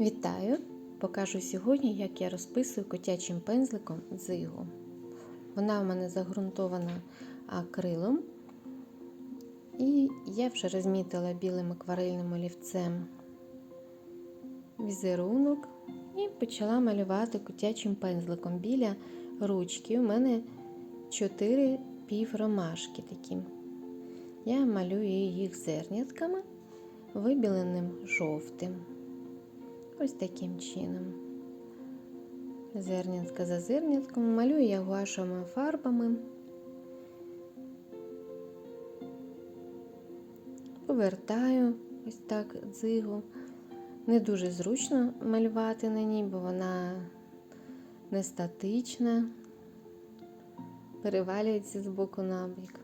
Вітаю! Покажу сьогодні, як я розписую котячим пензликом дзигу. Вона у мене загрунтована акрилом. І я вже розмітила білим акварельним олівцем візерунок і почала малювати котячим пензликом біля ручки. У мене 4 півромашки такі. Я малюю їх зернятками, вибіленим жовтим. Ось таким чином. Зернятка за зернятком. Малюю я гуашевими фарбами. Повертаю ось так дзигу. Не дуже зручно малювати на ній, бо вона не статична, перевалюється з боку на бік.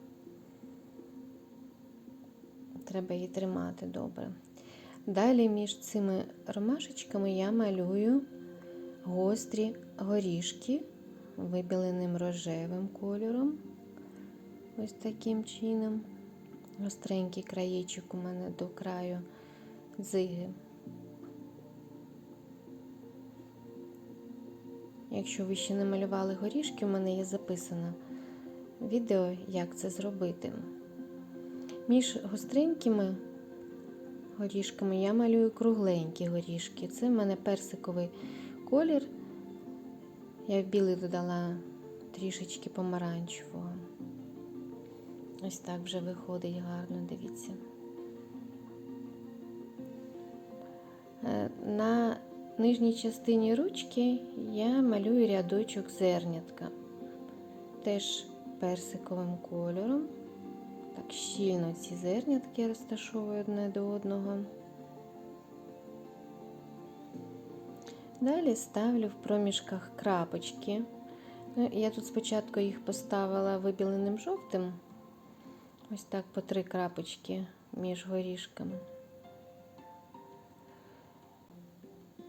Треба її тримати добре. Далі між цими ромашечками я малюю гострі горішки вибіленим рожевим кольором. Ось таким чином. Гостренький краєчок у мене до краю дзиги. Якщо ви ще не малювали горішки, у мене є записано відео, як це зробити. Між гостренькими горішками я малюю кругленькі горішки. Це в мене персиковий колір. Я в білий додала трішечки помаранчевого. Ось так вже виходить гарно, дивіться. На нижній частині ручки я малюю рядочок зернятка, теж персиковим кольором. Щільно ці зернятки розташовую одне до одного. Далі ставлю в проміжках крапочки. Ну, Я тут спочатку їх поставила вибіленим жовтим, ось так по три крапочки між горішками.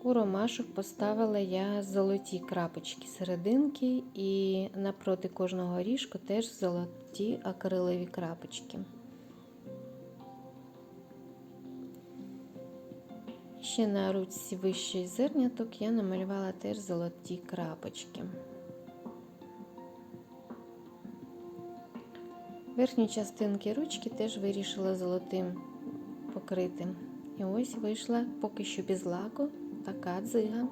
У ромашок поставила я золоті крапочки серединки і напроти кожного горішку теж золоті акрилові крапочки. Ще на ручці вищий зерняток я намалювала теж золоті крапочки. Верхні частинки ручки теж вирішила золотим покрити. І ось вийшла поки що без лаку така дзига.